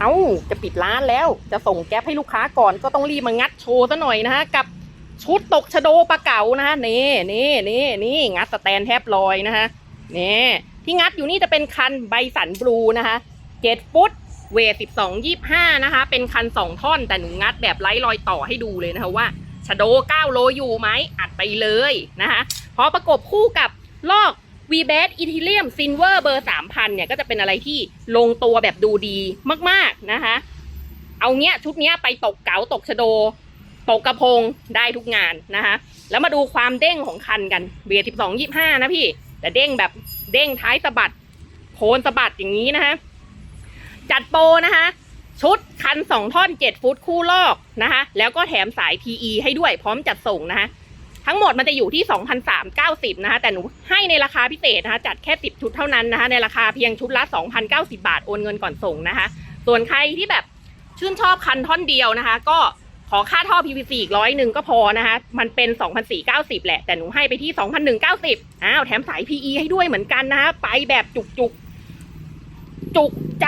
เอ้าจะปิดร้านแล้ว จะส่งแก๊ปให้ลูกค้าก่อนก็ต้องรีบมางัดโชว์ซะหน่อยนะฮะกับชุดตกชโดปลาเก๋านะฮะนี่นี่นี่นี่งัดสแตนแทบลอยนะฮะนี่ที่งัดอยู่นี่จะเป็นคันไบสันบลูนะคะเจ็ดฟุตเวทสิบสองยี่ห้านะคะ เป็นคันสองท่อนแต่หนูงัดแบบไร้รอยต่อให้ดูเลยนะคะว่าชโดเก้าโลอยู่ไหมอัดไปเลยนะคะพอประกบคู่กับลอก v b a t e t h e r e u m Silver เบอร์3,000เนี่ยก็จะเป็นอะไรที่ลงตัวแบบดูดีมากๆนะคะ เอาเนี้ยชุดเนี้ยไปตกเก๋าตกชะโด ตกกระพงได้ทุกงานนะคะ แล้วมาดูความเด้งของคันกันเบียร์สิบสองยี่ห้านะพี่ แต่เด้งแบบเด้งท้ายสะบัดโคนสะบัดอย่างนี้นะคะ จัดโปรนะคะชุดคันสองท่อนเจ็ดฟุตคู่ลอกนะคะ แล้วก็แถมสาย PE ให้ด้วยพร้อมจัดส่งนะคะ ทั้งหมดมันจะอยู่ที่ 2,390 นะคะ แต่หนูให้ในราคาพิเศษนะคะ จัดแค่ 10 ชุดเท่านั้นนะคะ ในราคาเพียงชุดละ 2,090 บาท โอนเงินก่อนส่งนะคะ ส่วนใครที่แบบชื่นชอบคันท่อนเดียวนะคะ ก็ขอค่าท่อ PVC อีกร้อยหนึ่งก็พอนะคะ มันเป็น 2,490 แหละ แต่หนูให้ไปที่ 2,190 อ้าว แถมสาย PE ให้ด้วยเหมือนกันนะคะ ไปแบบจุกๆจุกใจ